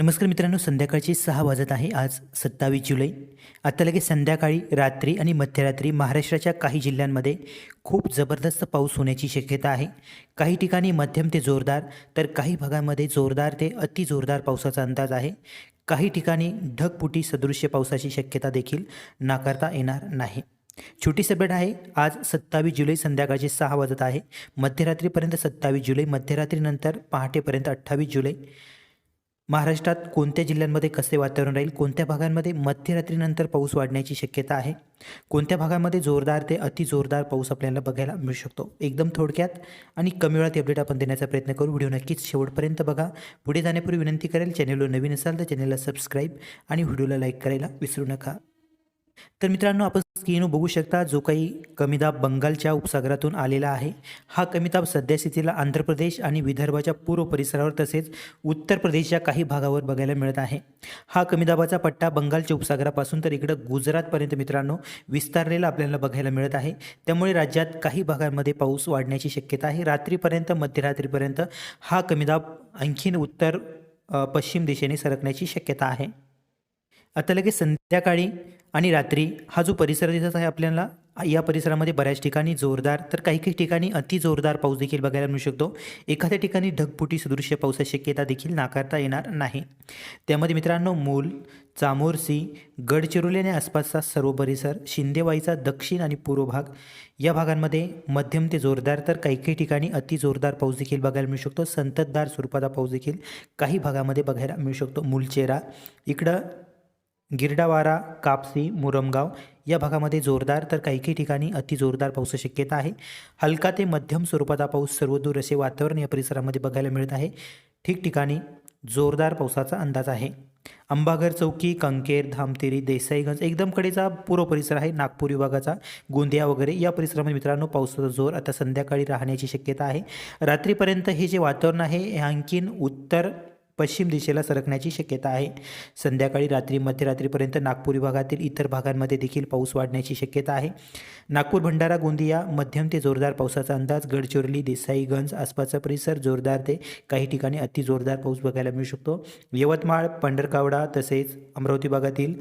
नमस्कार मित्रांनो संध्याकाळचे सहा वाजत आहे. आज सत्तावीस जुलै. आता लगेच संध्याकाळी रात्री आणि मध्यरात्री महाराष्ट्राच्या काही जिल्ह्यांमध्ये खूप जबरदस्त पाऊस होण्याची शक्यता आहे. काही ठिकाणी मध्यम ते जोरदार तर काही भागांमध्ये जोरदार ते अति जोरदार पावसाचा अंदाज आहे. काही ठिकाणी ढगपुटी सदृश्य पावसाची शक्यता देखील नाकारता येणार नाही. छोटी सबेट आहे. आज सत्तावीस जुलै संध्याकाळचे सहा वाजत आहे. मध्यरात्रीपर्यंत सत्तावीस जुलै मध्यरात्रीनंतर पहाटेपर्यंत अठ्ठावीस जुलै. महाराष्ट्रात कोणत्या जिल्ह्यांमध्ये कसे वातावरण राहील? कोणत्या भागांमध्ये मध्यरात्रीनंतर पाऊस वाढण्याची शक्यता आहे? कोणत्या भागामध्ये जोरदार ते अति जोरदार पाऊस आपल्याला बघायला मिळू शकतो? एकदम थोडक्यात आणि कमी वेळात अपडेट आपण देण्याचा प्रयत्न करू. व्हिडिओ नक्कीच शेवटपर्यंत बघा. पुढे जाण्यापूर्वी विनंती करेल चॅनेलवर नवीन असाल तर चॅनेलला सबस्क्राईब आणि व्हिडिओला लाईक करायला विसरू नका. तर मित्रांनो आपण स्क्रीनवर बघू शकता जो काही कमीदाब बंगालच्या उपसागरातून आलेला आहे. हा कमीदाब सध्या स्थितीला आंध्र प्रदेश आणि विदर्भाच्या पूर्व परिसरावर तसेच उत्तर प्रदेशच्या काही भागावर बघायला मिळत आहे. हा कमीदाबाचा पट्टा बंगालच्या उपसागरापासून तर इकडं गुजरातपर्यंत मित्रांनो विस्तारलेला आपल्याला बघायला मिळत आहे. त्यामुळे राज्यात काही भागांमध्ये पाऊस वाढण्याची शक्यता आहे. रात्रीपर्यंत मध्यरात्रीपर्यंत हा कमीदाब आणखीन उत्तर पश्चिम दिशेने सरकण्याची शक्यता आहे. आता लगेच संध्याकाळी आणि रात्री हा जो परिसर दिसत आहे आपल्याला या परिसरामध्ये बऱ्याच ठिकाणी जोरदार तर काही काही ठिकाणी अति जोरदार पाऊस देखील बघायला मिळू शकतो. एखाद्या ठिकाणी ढगफुटी सदृश्य पावसाची शक्यता देखील नाकारता येणार नाही. त्यामध्ये मित्रांनो मूल चामोरसी गडचिरोली आणि आसपासचा सर्व परिसर शिंदेवाईचा दक्षिण आणि पूर्व भाग या भागांमध्ये मध्यम ते जोरदार तर काही काही ठिकाणी अति जोरदार पाऊस देखील बघायला मिळू शकतो. संततदार स्वरूपाचा पाऊस देखील काही भागामध्ये बघायला मिळू शकतो. मूलचेरा इकडं गिरडावारा कापसी मुरमगाव या भागामध्ये जोरदार तर काही काही ठिकाणी अति जोरदार पावसाची शक्यता आहे. हलका ते मध्यम स्वरूपाचा पाऊस सर्वदूर असे वातावरण या परिसरामध्ये बघायला मिळत आहे. ठिकठिकाणी जोरदार पावसाचा अंदाज आहे. अंबाघर चौकी कंकेर धामतेरी देसाईगंज एकदम कडेचा पूर्व परिसर आहे. नागपूर विभागाचा गोंदिया वगैरे या परिसरामध्ये मित्रांनो पावसाचा जोर आता संध्याकाळी राहण्याची शक्यता आहे. रात्रीपर्यंत हे जे वातावरण आहे हे आणखीन उत्तर पश्चिम दिशेला सरकण्याची शक्यता आहे. संध्याकाळी रात्री मध्यरात्रीपर्यंत नागपूर विभागातील इतर भागांमध्ये देखील पाऊस वाढण्याची शक्यता आहे. नागपूर भंडारा गोंदिया मध्यम ते जोरदार पावसाचा अंदाज गडचिरोली देसाईगंज आसपासचा परिसर जोरदार ते काही ठिकाणी अति जोरदार पाऊस बघायला मिळू शकतो. यवतमाळ पंढरकावडा तसेच अमरावती भागातील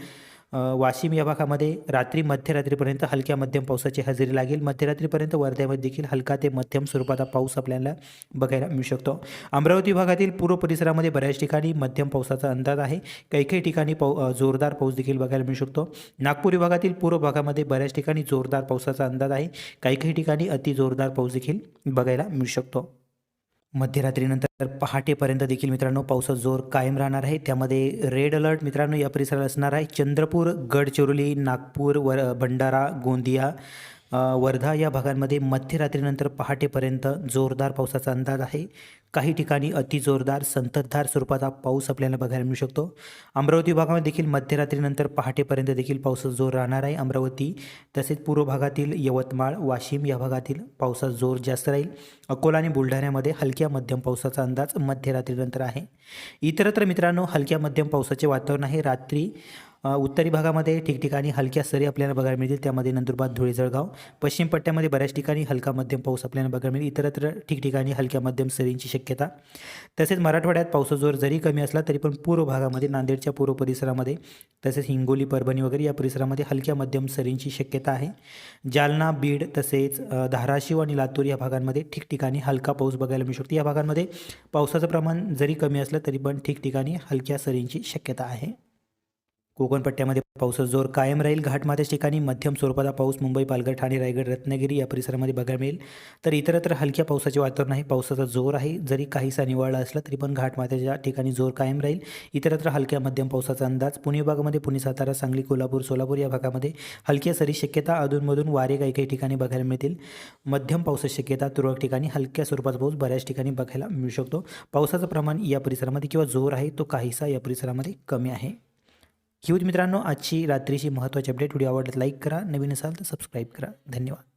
वाशिम या भागामध्ये रात्री मध्यरात्रीपर्यंत हलक्या मध्यम पावसाची हजेरी लागेल. मध्यरात्रीपर्यंत वर्ध्यामध्ये देखील हलका ते मध्यम स्वरूपाचा पाऊस आपल्याला बघायला मिळू शकतो. अमरावती भागातील पूर्व परिसरामध्ये बऱ्याच ठिकाणी मध्यम पावसाचा अंदाज आहे. काही काही ठिकाणी पाऊ जोरदार पाऊस देखील बघायला मिळू शकतो. नागपूर विभागातील पूर्व भागामध्ये बऱ्याच ठिकाणी जोरदार पावसाचा अंदाज आहे. काही काही ठिकाणी अति जोरदार पाऊस देखील बघायला मिळू शकतो. मध्यरात्रीनंतर पहाटेपर्यंत देखील मित्रांनो पावसाचा जोर कायम राहणार आहे. त्यामध्ये रेड अलर्ट मित्रांनो या परिसरात असणार आहे. चंद्रपूर गडचिरोली नागपूर वर भंडारा गोंदिया वर्धा या भागांमध्ये मध्यरात्रीनंतर पहाटेपर्यंत जोरदार पावसाचा अंदाज आहे. काही ठिकाणी अति जोरदार संततधार स्वरूपाचा पाऊस आपल्याला बघायला मिळू शकतो. अमरावती भागामध्ये देखील मध्यरात्रीनंतर पहाटेपर्यंत देखील पावसाचा जोर राहणार आहे. अमरावती तसेच पूर्व भागातील यवतमाळ वाशिम या भागातील पावसाचा जोर जास्त राहील. अकोला आणि बुलढाण्यामध्ये हलक्या मध्यम पावसाचा अंदाज मध्यरात्रीनंतर आहे. इतरत्र मित्रांनो हलक्या मध्यम पावसाचे वातावरण आहे. रात्री उत्तरी भागामध्ये ठिकठिकाणी हलक्या सरी आपल्याला बघायला मिळतील. त्यामध्ये नंदुरबार धुळे जळगाव पश्चिम पट्ट्यामध्ये बऱ्याच ठिकाणी हलका मध्यम पाऊस आपल्याला बघायला मिळेल. इतरत्र ठिकठिकाणी हलक्या मध्यम सरींची शक्यता शक्यता. तसेच मराठवाड्यात पावसाचा जोर जरी कमी असला तरी पण पूर्व भागामध्ये नांदेडच्या पूर्व परिसरामध्ये तसेच हिंगोली परभणी वगैरे या परिसरामध्ये हलक्या मध्यम सरींची शक्यता आहे. जालना बीड तसेच धाराशिव आणि लातूर या भागांमध्ये ठिकठिकाणी हलका पाऊस बघायला मिळू शकतो. या भागांमध्ये पावसाचं प्रमाण जरी कमी असलं तरी पण ठिकठिकाणी हलक्या सरींची शक्यता आहे. कोकणपट्ट्यामध्ये पावसाचा जोर कायम राहील. घाटमाथ्याच्या ठिकाणी मध्यम स्वरूपाचा पाऊस मुंबई पालघर ठाणे रायगड रत्नागिरी या परिसरामध्ये बघायला मिळेल. तर इतरत्र हलक्या पावसाचे वातावरण आहे. पावसाचा जोर आहे. जरी काहीसा निवाळा असला तरी पण घाटमाथ्याच्या ठिकाणी जोर कायम राहील. इतरत्र हलक्या मध्यम पावसाचा अंदाज पुणे विभागामध्ये पुणे सातारा सांगली कोल्हापूर सोलापूर या भागामध्ये हलक्या सरी शक्यता अधूनमधून वारे काही काही ठिकाणी बघायला मिळतील. मध्यम पावसाची शक्यता तुरळक ठिकाणी हलक्या स्वरूपाचा पाऊस बऱ्याच ठिकाणी बघायला मिळू शकतो. पावसाचं प्रमाण या परिसरामध्ये किंवा जोर आहे तो काहीसा या परिसरामध्ये कमी आहे. ही मित्रांनो आजची रात्रीची महत्त्वाची अपडेट व्हिडिओ आवडल्यास लाईक करा. नवीन असाल तर सबस्क्राईब करा. धन्यवाद.